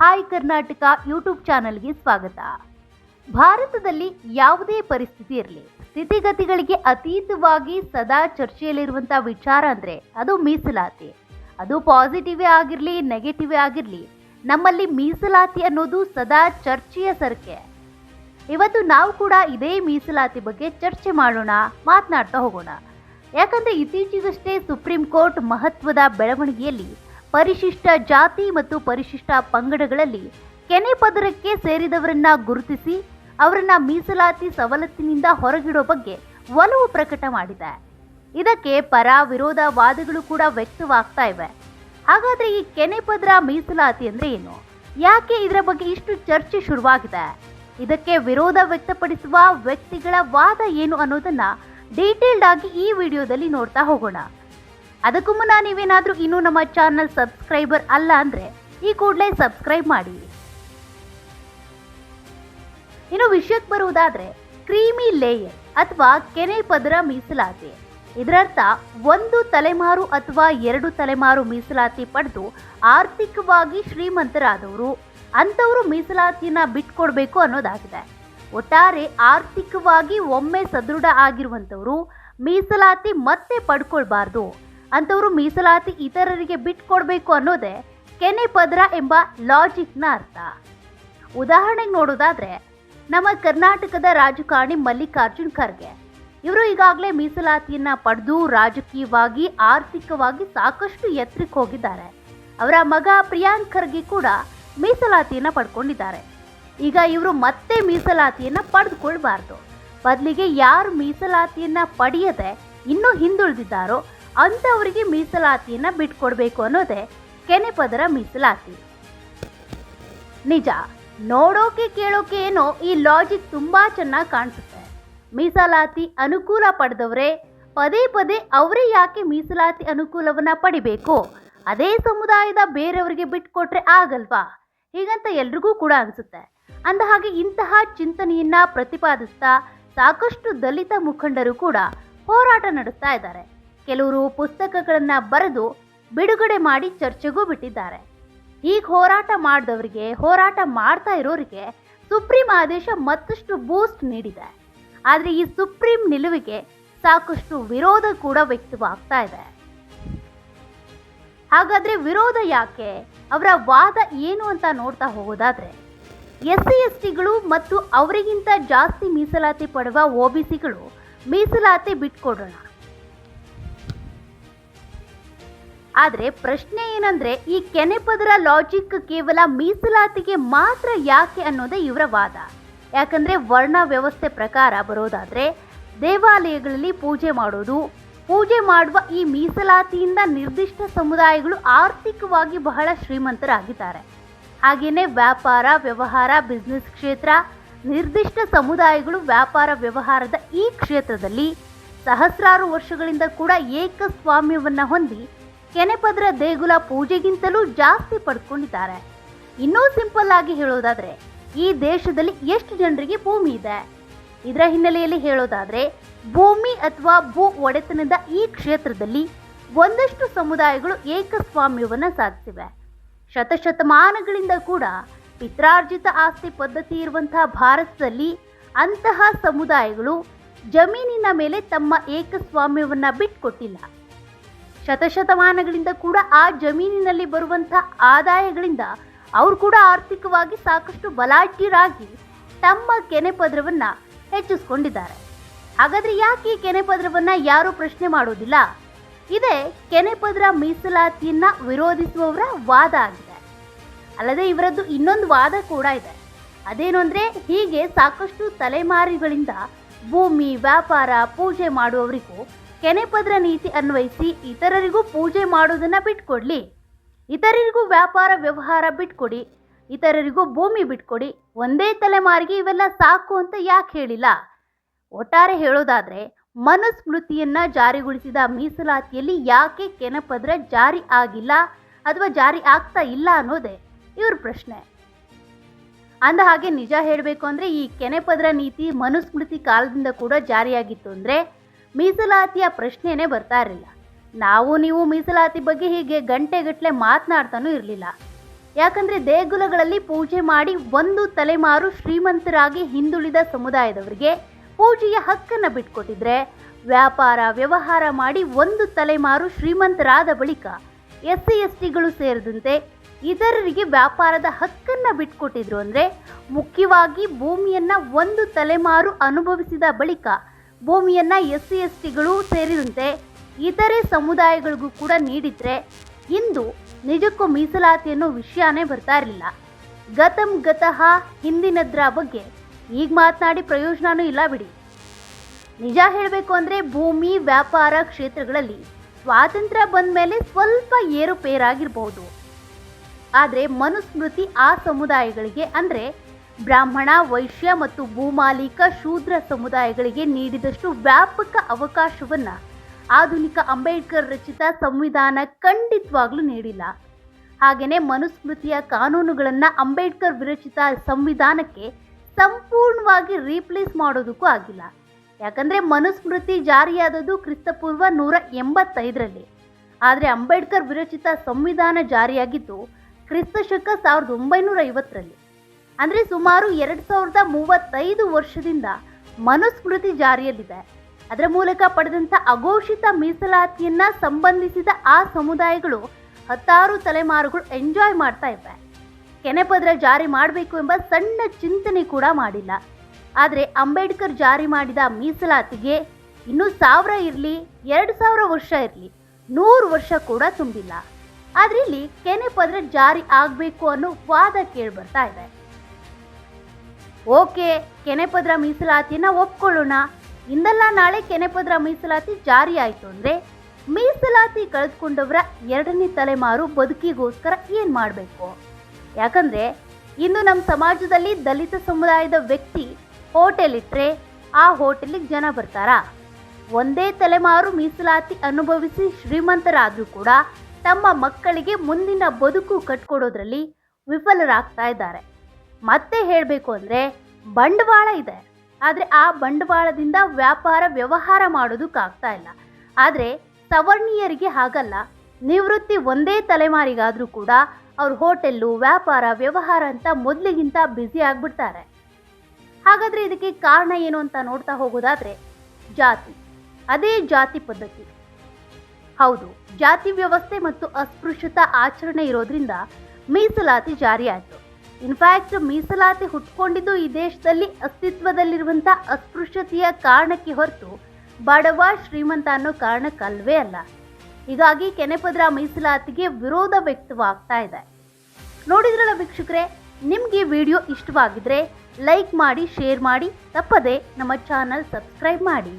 Hi Karnataka YouTube ಚಾನಲ್ಗೆ ಸ್ವಾಗತ. ಭಾರತದಲ್ಲಿ ಯಾವುದೇ ಪರಿಸ್ಥಿತಿ ಇರಲಿ, ಸ್ಥಿತಿಗತಿಗಳಿಗೆ ಅತೀತವಾಗಿ ಸದಾ ಚರ್ಚೆಯಲ್ಲಿರುವಂಥ ವಿಚಾರ ಅಂದರೆ ಅದು ಮೀಸಲಾತಿ. ಅದು ಪಾಸಿಟಿವೇ ಆಗಿರಲಿ, ನೆಗೆಟಿವೇ ಆಗಿರಲಿ, ನಮ್ಮಲ್ಲಿ ಮೀಸಲಾತಿ ಅನ್ನೋದು ಸದಾ ಚರ್ಚೆಯ ಸರಕೆ. ಇವತ್ತು ನಾವು ಕೂಡ ಇದೇ ಮೀಸಲಾತಿ ಬಗ್ಗೆ ಚರ್ಚೆ ಮಾಡೋಣ, ಮಾತನಾಡ್ತಾ ಹೋಗೋಣ. ಯಾಕಂದ್ರೆ ಇತ್ತೀಚೆಗಷ್ಟೇ ಸುಪ್ರೀಂ ಕೋರ್ಟ್ ಮಹತ್ವದ ಬೆಳವಣಿಗೆಯಲ್ಲಿ ಪರಿಶಿಷ್ಟ ಜಾತಿ ಮತ್ತು ಪರಿಶಿಷ್ಟ ಪಂಗಡಗಳಲ್ಲಿ ಕೆನೆ ಪದರಕ್ಕೆ ಸೇರಿದವರನ್ನ ಗುರುತಿಸಿ ಅವರನ್ನ ಮೀಸಲಾತಿ ಸವಲತ್ತಿನಿಂದ ಹೊರಗಿಡೋ ಬಗ್ಗೆ ಒಲವು ಪ್ರಕಟ ಮಾಡಿದೆ. ಇದಕ್ಕೆ ಪರ ವಿರೋಧ ವಾದಗಳು ಕೂಡ ವ್ಯಕ್ತವಾಗ್ತಾ ಇವೆ. ಹಾಗಾದ್ರೆ ಈ ಕೆನೆ ಪದರ ಮೀಸಲಾತಿ ಅಂದ್ರೆ ಏನು? ಯಾಕೆ ಇದರ ಬಗ್ಗೆ ಇಷ್ಟು ಚರ್ಚೆ ಶುರುವಾಗಿದೆ? ಇದಕ್ಕೆ ವಿರೋಧ ವ್ಯಕ್ತಪಡಿಸುವ ವ್ಯಕ್ತಿಗಳ ವಾದ ಏನು ಅನ್ನೋದನ್ನ ಡೀಟೇಲ್ಡ್ ಆಗಿ ಈ ವಿಡಿಯೋದಲ್ಲಿ ನೋಡ್ತಾ ಹೋಗೋಣ. ಅದಕ್ಕೂ ಮುನ್ನ ನೀವೇನಾದರೂ ಇನ್ನೂ ನಮ್ಮ ಚಾನಲ್ ಸಬ್ಸ್ಕ್ರೈಬರ್ ಅಲ್ಲ ಅಂದರೆ ಈ ಕೂಡಲೇ ಸಬ್ಸ್ಕ್ರೈಬ್ ಮಾಡಿ. ಇನ್ನು ವಿಷಯಕ್ಕೆ ಬರುವುದಾದ್ರೆ, ಕ್ರೀಮಿ ಲೇಯರ್ ಅಥವಾ ಕೆನೆ ಪದರ ಮೀಸಲಾತಿ. ಇದರರ್ಥ, ಒಂದು ತಲೆಮಾರು ಅಥವಾ ಎರಡು ತಲೆಮಾರು ಮೀಸಲಾತಿ ಪಡೆದು ಆರ್ಥಿಕವಾಗಿ ಶ್ರೀಮಂತರಾದವರು, ಅಂಥವರು ಮೀಸಲಾತಿಯನ್ನು ಬಿಟ್ಕೊಡ್ಬೇಕು ಅನ್ನೋದಾಗಿದೆ. ಒಟ್ಟಾರೆ ಆರ್ಥಿಕವಾಗಿ ಒಮ್ಮೆ ಸದೃಢ ಆಗಿರುವಂಥವರು ಮೀಸಲಾತಿ ಮತ್ತೆ ಪಡ್ಕೊಳ್ಬಾರ್ದು. ಅಂಥವರು ಮೀಸಲಾತಿ ಇತರರಿಗೆ ಬಿಟ್ಕೊಡ್ಬೇಕು ಅನ್ನೋದೇ ಕೆನೆ ಪದ್ರ ಎಂಬ ಲಾಜಿಕ್ನ ಅರ್ಥ. ಉದಾಹರಣೆಗೆ ನೋಡೋದಾದ್ರೆ, ನಮ್ಮ ಕರ್ನಾಟಕದ ರಾಜಕಾರಣಿ ಮಲ್ಲಿಕಾರ್ಜುನ್ ಖರ್ಗೆ. ಇವರು ಈಗಾಗಲೇ ಮೀಸಲಾತಿಯನ್ನ ಪಡೆದು ರಾಜಕೀಯವಾಗಿ, ಆರ್ಥಿಕವಾಗಿ ಸಾಕಷ್ಟು ಎತ್ತರಕ್ಕೆ ಹೋಗಿದ್ದಾರೆ. ಅವರ ಮಗ ಪ್ರಿಯಾಂಕ್ ಖರ್ಗೆ ಕೂಡ ಮೀಸಲಾತಿಯನ್ನು ಪಡ್ಕೊಂಡಿದ್ದಾರೆ. ಈಗ ಇವರು ಮತ್ತೆ ಮೀಸಲಾತಿಯನ್ನು ಪಡೆದುಕೊಳ್ಬಾರ್ದು. ಬದಲಿಗೆ ಯಾರು ಮೀಸಲಾತಿಯನ್ನು ಪಡೆಯದೆ ಇನ್ನೂ ಹಿಂದುಳಿದಿದ್ದಾರೋ ಅಂಥವರಿಗೆ ಮೀಸಲಾತಿಯನ್ನು ಬಿಟ್ಕೊಡ್ಬೇಕು ಅನ್ನೋದೇ ಕೆನೆಪದರ ಮೀಸಲಾತಿ. ನಿಜ, ನೋಡೋಕೆ ಕೇಳೋಕೆ ಏನೋ ಈ ಲಾಜಿಕ್ ತುಂಬ ಚೆನ್ನಾಗಿ ಕಾಣಿಸುತ್ತೆ. ಮೀಸಲಾತಿ ಅನುಕೂಲ ಪಡೆದವರೇ, ಪದೇ ಪದೇ ಅವರೇ ಯಾಕೆ ಮೀಸಲಾತಿ ಅನುಕೂಲವನ್ನು ಪಡಿಬೇಕು? ಅದೇ ಸಮುದಾಯದ ಬೇರೆಯವರಿಗೆ ಬಿಟ್ಕೊಟ್ರೆ ಆಗಲ್ವಾ? ಹೀಗಂತ ಎಲ್ರಿಗೂ ಕೂಡ ಅನಿಸುತ್ತೆ. ಅಂದ ಹಾಗೆ ಇಂತಹ ಚಿಂತನೆಯನ್ನ ಪ್ರತಿಪಾದಿಸ್ತಾ ಸಾಕಷ್ಟು ದಲಿತ ಮುಖಂಡರು ಕೂಡ ಹೋರಾಟ ನಡೆಸ್ತಾ ಇದ್ದಾರೆ. ಕೆಲವರು ಪುಸ್ತಕಗಳನ್ನು ಬರೆದು ಬಿಡುಗಡೆ ಮಾಡಿ ಚರ್ಚೆಗೂ ಬಿಟ್ಟಿದ್ದಾರೆ. ಈಗ ಹೋರಾಟ ಮಾಡಿದವರಿಗೆ, ಹೋರಾಟ ಮಾಡ್ತಾ ಇರೋರಿಗೆ ಸುಪ್ರೀಂ ಆದೇಶ ಮತ್ತಷ್ಟು ಬೂಸ್ಟ್ ನೀಡಿದೆ. ಆದರೆ ಈ ಸುಪ್ರೀಂ ನಿಲುವಿಗೆ ಸಾಕಷ್ಟು ವಿರೋಧ ಕೂಡ ವ್ಯಕ್ತವಾಗ್ತಾ ಇದೆ. ಹಾಗಾದ್ರೆ ವಿರೋಧ ಯಾಕೆ? ಅವರ ವಾದ ಏನು ಅಂತ ನೋಡ್ತಾ ಹೋಗೋದಾದ್ರೆ, ಎಸ್ ಸಿ ಎಸ್ ಟಿಗಳು ಮತ್ತು ಅವರಿಗಿಂತ ಜಾಸ್ತಿ ಮೀಸಲಾತಿ ಪಡೆಯುವ ಒ ಬಿ ಸಿಗಳು ಮೀಸಲಾತಿ ಬಿಟ್ಕೊಡೋಣ. ಆದ್ರೆ ಪ್ರಶ್ನೆ ಏನಂದ್ರೆ ಈ ಕೆನೆಪದರ ಲಾಜಿಕ್ ಕೇವಲ ಮೀಸಲಾತಿಗೆ ಮಾತ್ರ ಯಾಕೆ ಅನ್ನೋದೇ ಇವರ ವಾದ. ಯಾಕಂದ್ರೆ ವರ್ಣ ವ್ಯವಸ್ಥೆ ಪ್ರಕಾರ ಬರೋದಾದ್ರೆ ದೇವಾಲಯಗಳಲ್ಲಿ ಪೂಜೆ ಮಾಡೋದು, ಪೂಜೆ ಮಾಡುವ ಈ ಮೀಸಲಾತಿಯಿಂದ ನಿರ್ದಿಷ್ಟ ಸಮುದಾಯಗಳು ಆರ್ಥಿಕವಾಗಿ ಬಹಳ ಶ್ರೀಮಂತರಾಗಿದ್ದಾರೆ. ಹಾಗೆಯೇ ವ್ಯಾಪಾರ, ವ್ಯವಹಾರ ಬಿಸ್ನೆಸ್ ಕ್ಷೇತ್ರ, ನಿರ್ದಿಷ್ಟ ಸಮುದಾಯಗಳು ವ್ಯಾಪಾರ ವ್ಯವಹಾರದ ಈ ಕ್ಷೇತ್ರದಲ್ಲಿ ಸಹಸ್ರಾರು ವರ್ಷಗಳಿಂದ ಕೂಡ ಏಕಸ್ವಾಮ್ಯವನ್ನು ಹೊಂದಿ ಕೆನೆಪದರ ದೇಗುಲ ಪೂಜೆಗಿಂತಲೂ ಜಾಸ್ತಿ ಪಡ್ಕೊಂಡಿದ್ದಾರೆ. ಇನ್ನೂ ಸಿಂಪಲ್ ಆಗಿ ಹೇಳೋದಾದ್ರೆ, ಈ ದೇಶದಲ್ಲಿ ಎಷ್ಟು ಜನರಿಗೆ ಭೂಮಿ ಇದೆ? ಇದರ ಹಿನ್ನೆಲೆಯಲ್ಲಿ ಹೇಳೋದಾದ್ರೆ, ಭೂಮಿ ಅಥವಾ ಭೂ ಒಡೆತನದ ಈ ಕ್ಷೇತ್ರದಲ್ಲಿ ಒಂದಷ್ಟು ಸಮುದಾಯಗಳು ಏಕಸ್ವಾಮ್ಯವನ್ನ ಸಾಧಿಸಿವೆ. ಶತಶತಮಾನಗಳಿಂದ ಕೂಡ ಪಿತ್ರಾರ್ಜಿತ ಆಸ್ತಿ ಪದ್ಧತಿ ಇರುವಂತಹ ಭಾರತದಲ್ಲಿ ಅಂತಹ ಸಮುದಾಯಗಳು ಜಮೀನಿನ ಮೇಲೆ ತಮ್ಮ ಏಕಸ್ವಾಮ್ಯವನ್ನ ಬಿಟ್ಕೊಟ್ಟಿಲ್ಲ. ಶತಶತಮಾನಗಳಿಂದ ಕೂಡ ಆ ಜಮೀನಿನಲ್ಲಿ ಬರುವಂಥ ಆದಾಯಗಳಿಂದ ಅವರು ಕೂಡ ಆರ್ಥಿಕವಾಗಿ ಸಾಕಷ್ಟು ಬಲಾಢ್ಯರಾಗಿ ತಮ್ಮ ಕೆನೆ ಪದರವನ್ನು ಹೆಚ್ಚಿಸ್ಕೊಂಡಿದ್ದಾರೆ. ಹಾಗಾದರೆ ಯಾಕೆ ಈ ಕೆನೆ ಪದರವನ್ನ ಯಾರು ಪ್ರಶ್ನೆ ಮಾಡೋದಿಲ್ಲ? ಇದೇ ಕೆನೆ ಪದರ ಮೀಸಲಾತಿಯನ್ನ ವಿರೋಧಿಸುವವರ ವಾದ ಆಗಿದೆ. ಅಲ್ಲದೆ ಇವರದ್ದು ಇನ್ನೊಂದು ವಾದ ಕೂಡ ಇದೆ. ಅದೇನು ಅಂದರೆ ಹೀಗೆ ಸಾಕಷ್ಟು ತಲೆಮಾರಿಗಳಿಂದ ಭೂಮಿ, ವ್ಯಾಪಾರ, ಪೂಜೆ ಮಾಡುವವರಿಗೂ ಕೆನೆಪದ್ರ ನೀತಿ ಅನ್ವಯಿಸಿ ಇತರರಿಗೂ ಪೂಜೆ ಮಾಡೋದನ್ನ ಬಿಟ್ಕೊಡ್ಲಿ. ಇತರರಿಗೂ ವ್ಯಾಪಾರ ವ್ಯವಹಾರ ಬಿಟ್ಕೊಡಿ. ಇತರರಿಗೂ ಭೂಮಿ ಬಿಟ್ಕೊಡಿ. ಒಂದೇ ತಲೆಮಾರಿಗೆ ಇವೆಲ್ಲ ಸಾಕು ಅಂತ ಯಾಕೆ ಹೇಳಿಲ್ಲ? ಒಟ್ಟಾರೆ ಹೇಳೋದಾದ್ರೆ, ಮನುಸ್ಮೃತಿಯನ್ನ ಜಾರಿಗೊಳಿಸಿದ ಮೀಸಲಾತಿಯಲ್ಲಿ ಯಾಕೆ ಕೆನಪದ್ರ ಜಾರಿ ಆಗಿಲ್ಲ ಅಥವಾ ಜಾರಿ ಆಗ್ತಾ ಇಲ್ಲ ಅನ್ನೋದೇ ಇವ್ರ ಪ್ರಶ್ನೆ. ಅಂದ ಹಾಗೆ ನಿಜ ಹೇಳಬೇಕು ಅಂದರೆ ಈ ಕೆನೆಪದ್ರ ನೀತಿ ಮನುಸ್ಮೃತಿ ಕಾಲದಿಂದ ಕೂಡ ಜಾರಿಯಾಗಿತ್ತು ಅಂದರೆ ಮೀಸಲಾತಿಯ ಪ್ರಶ್ನೆನೇ ಬರ್ತಾ ಇರಲಿಲ್ಲ. ನಾವು ನೀವು ಮೀಸಲಾತಿ ಬಗ್ಗೆ ಹೀಗೆ ಗಂಟೆಗಟ್ಟಲೆ ಮಾತನಾಡ್ತಾನೂ ಇರಲಿಲ್ಲ. ಯಾಕಂದ್ರೆ ದೇಗುಲಗಳಲ್ಲಿ ಪೂಜೆ ಮಾಡಿ ಒಂದು ತಲೆಮಾರು ಶ್ರೀಮಂತರಾಗಿ ಹಿಂದುಳಿದ ಸಮುದಾಯದವರಿಗೆ ಪೂಜೆಯ ಹಕ್ಕನ್ನು ಬಿಟ್ಕೊಟ್ಟಿದ್ರೆ ವ್ಯಾಪಾರ ವ್ಯವಹಾರ ಮಾಡಿ ಒಂದು ತಲೆಮಾರು ಶ್ರೀಮಂತರಾದ ಬಳಿಕ ಎಸ್ ಸಿ ಎಸ್ ಟಿಗಳು ಸೇರಿದಂತೆ ಇತರರಿಗೆ ವ್ಯಾಪಾರದ ಹಕ್ಕನ್ನು ಬಿಟ್ಕೊಟ್ಟಿದ್ರು ಅಂದರೆ ಮುಖ್ಯವಾಗಿ ಭೂಮಿಯನ್ನು ಒಂದು ತಲೆಮಾರು ಅನುಭವಿಸಿದ ಬಳಿಕ ಭೂಮಿಯನ್ನು ಎಸ್ ಸಿ ಎಸ್ ಟಿಗಳು ಸೇರಿದಂತೆ ಇತರೆ ಸಮುದಾಯಗಳಿಗೂ ಕೂಡ ನೀಡಿದ್ರೆ ಇಂದು ನಿಜಕ್ಕೂ ಮೀಸಲಾತಿ ಅನ್ನೋ ವಿಷಯನೇ ಬರ್ತಾ ಇರಲಿಲ್ಲ. ಗತಂ ಗತಃ ಹಿಂದಿನದ್ರ ಬಗ್ಗೆ ಈಗ ಮಾತನಾಡಿ ಪ್ರಯೋಜನನೂ ಇಲ್ಲ ಬಿಡಿ. ನಿಜ ಹೇಳಬೇಕು ಅಂದರೆ ಭೂಮಿ, ವ್ಯಾಪಾರ ಕ್ಷೇತ್ರಗಳಲ್ಲಿ ಸ್ವಾತಂತ್ರ್ಯ ಬಂದ ಮೇಲೆ ಸ್ವಲ್ಪ ಏರುಪೇರಾಗಿರ್ಬೋದು ಆದರೆ ಮನುಸ್ಮೃತಿ ಆ ಸಮುದಾಯಗಳಿಗೆ ಅಂದರೆ ಬ್ರಾಹ್ಮಣ, ವೈಶ್ಯ ಮತ್ತು ಭೂಮಾಲೀಕ ಶೂದ್ರ ಸಮುದಾಯಗಳಿಗೆ ನೀಡಿದಷ್ಟು ವ್ಯಾಪಕ ಅವಕಾಶವನ್ನು ಆಧುನಿಕ ಅಂಬೇಡ್ಕರ್ ರಚಿತ ಸಂವಿಧಾನ ಖಂಡಿತವಾಗ್ಲೂ ನೀಡಿಲ್ಲ. ಹಾಗೆಯೇ ಮನುಸ್ಮೃತಿಯ ಕಾನೂನುಗಳನ್ನು ಅಂಬೇಡ್ಕರ್ ವಿರಚಿತ ಸಂವಿಧಾನಕ್ಕೆ ಸಂಪೂರ್ಣವಾಗಿ ರೀಪ್ಲೇಸ್ ಮಾಡೋದಕ್ಕೂ ಆಗಿಲ್ಲ. ಯಾಕಂದರೆ ಮನುಸ್ಮೃತಿ ಜಾರಿಯಾದದ್ದು ಕ್ರಿಸ್ತಪೂರ್ವ ನೂರ ಎಂಬತ್ತೈದರಲ್ಲಿ. ಆದರೆ ಅಂಬೇಡ್ಕರ್ ವಿರಚಿತ ಸಂವಿಧಾನ ಜಾರಿಯಾಗಿದ್ದು ಕ್ರಿಸ್ತಶಕ ಸಾವಿರದ ಒಂಬೈನೂರ ಐವತ್ತರಲ್ಲಿ. ಅಂದರೆ ಸುಮಾರು ಎರಡು ಸಾವಿರದ ಮೂವತ್ತೈದು ವರ್ಷದಿಂದ ಮನುಸ್ಮೃತಿ ಜಾರಿಯಲ್ಲಿದೆ. ಅದರ ಮೂಲಕ ಪಡೆದಂಥ ಅಘೋಷಿತ ಮೀಸಲಾತಿಯನ್ನು ಸಂಬಂಧಿಸಿದ ಆ ಸಮುದಾಯಗಳು ಹತ್ತಾರು ತಲೆಮಾರುಗಳು ಎಂಜಾಯ್ ಮಾಡ್ತಾ ಇವೆ. ಕೆನೆಪದ್ರ ಜಾರಿ ಮಾಡಬೇಕು ಎಂಬ ಸಣ್ಣ ಚಿಂತನೆ ಕೂಡ ಮಾಡಿಲ್ಲ. ಆದರೆ ಅಂಬೇಡ್ಕರ್ ಜಾರಿ ಮಾಡಿದ ಮೀಸಲಾತಿಗೆ ಇನ್ನೂ ಸಾವಿರ ಇರಲಿ, ಎರಡು ಸಾವಿರ ವರ್ಷ ಇರಲಿ, ನೂರು ವರ್ಷ ಕೂಡ ತುಂಬಿಲ್ಲ. ಆದರೆ ಇಲ್ಲಿ ಕೆನೆಪದ್ರ ಜಾರಿ ಆಗಬೇಕು ಅನ್ನೋ ವಾದ ಕೇಳಿಬರ್ತಾ ಇದೆ. ಓಕೆ, ಕೆನೆಪದ್ರ ಮೀಸಲಾತಿಯನ್ನ ಒಪ್ಕೊಳ್ಳೋಣ. ಇಂದಲ್ಲ ನಾಳೆ ಕೆನೆಪದ್ರ ಮೀಸಲಾತಿ ಜಾರಿ ಆಯಿತು ಅಂದರೆ ಮೀಸಲಾತಿ ಕಳೆದುಕೊಂಡವರ ಎರಡನೇ ತಲೆಮಾರು ಬದುಕಿಗೋಸ್ಕರ ಏನು ಮಾಡಬೇಕು? ಯಾಕಂದರೆ ಇಂದು ನಮ್ಮ ಸಮಾಜದಲ್ಲಿ ದಲಿತ ಸಮುದಾಯದ ವ್ಯಕ್ತಿ ಹೋಟೆಲ್ ಇಟ್ಟರೆ ಆ ಹೋಟೆಲಿಗೆ ಜನ ಬರ್ತಾರಾ? ಒಂದೇ ತಲೆಮಾರು ಮೀಸಲಾತಿ ಅನುಭವಿಸಿ ಶ್ರೀಮಂತರಾದರೂ ಕೂಡ ತಮ್ಮ ಮಕ್ಕಳಿಗೆ ಮುಂದಿನ ಬದುಕು ಕಟ್ಕೊಡೋದ್ರಲ್ಲಿ ವಿಫಲರಾಗ್ತಾ ಇದ್ದಾರೆ. ಮತ್ತೆ ಹೇಳಬೇಕು ಅಂದರೆ ಬಂಡವಾಳ ಇದೆ. ಆದರೆ ಆ ಬಂಡವಾಳದಿಂದ ವ್ಯಾಪಾರ ವ್ಯವಹಾರ ಮಾಡೋದಕ್ಕಾಗ್ತಾ ಇಲ್ಲ. ಆದರೆ ಸವರ್ಣೀಯರಿಗೆ ಹಾಗಲ್ಲ. ನಿವೃತ್ತಿ ಒಂದೇ ತಲೆಮಾರಿಗಾದರೂ ಕೂಡ ಅವ್ರ ಹೋಟೆಲ್ಲು, ವ್ಯಾಪಾರ, ವ್ಯವಹಾರ ಅಂತ ಮೊದಲಿಗಿಂತ ಬ್ಯುಸಿ ಆಗಿಬಿಡ್ತಾರೆ. ಹಾಗಾದರೆ ಇದಕ್ಕೆ ಕಾರಣ ಏನು ಅಂತ ನೋಡ್ತಾ ಹೋಗೋದಾದರೆ ಜಾತಿ. ಅದೇ ಜಾತಿ ಪದ್ಧತಿ. ಹೌದು, ಜಾತಿ ವ್ಯವಸ್ಥೆ ಮತ್ತು ಅಸ್ಪೃಶ್ಯತಾ ಆಚರಣೆ ಇರೋದ್ರಿಂದ ಮೀಸಲಾತಿ ಜಾರಿಯಾಯಿತು ಇನ್ಫ್ಯಾಕ್ಟ್ ಮೀಸಲಾತಿ ಹುಟ್ಕೊಂಡಿದ್ದು ಈ ದೇಶದಲ್ಲಿ ಅಸ್ತಿತ್ವದಲ್ಲಿರುವಂಥ ಅಸ್ಪೃಶ್ಯತೆಯ ಕಾರಣಕ್ಕೆ ಹೊರತು ಬಡವ ಶ್ರೀಮಂತ ಅನ್ನೋ ಕಾರಣಕ್ಕಲ್ವೇ ಅಲ್ಲ. ಹೀಗಾಗಿ ಕೆನೆಪದ್ರ ಮೀಸಲಾತಿಗೆ ವಿರೋಧ ವ್ಯಕ್ತವಾಗ್ತಾ ಇದೆ. ನೋಡಿದ್ರಲ್ಲ ವೀಕ್ಷಕರೇ, ನಿಮಗೆ ವಿಡಿಯೋ ಇಷ್ಟವಾಗಿದ್ರೆ ಲೈಕ್ ಮಾಡಿ, ಶೇರ್ ಮಾಡಿ, ತಪ್ಪದೆ ನಮ್ಮ ಚಾನಲ್ ಸಬ್ಸ್ಕ್ರೈಬ್ ಮಾಡಿ.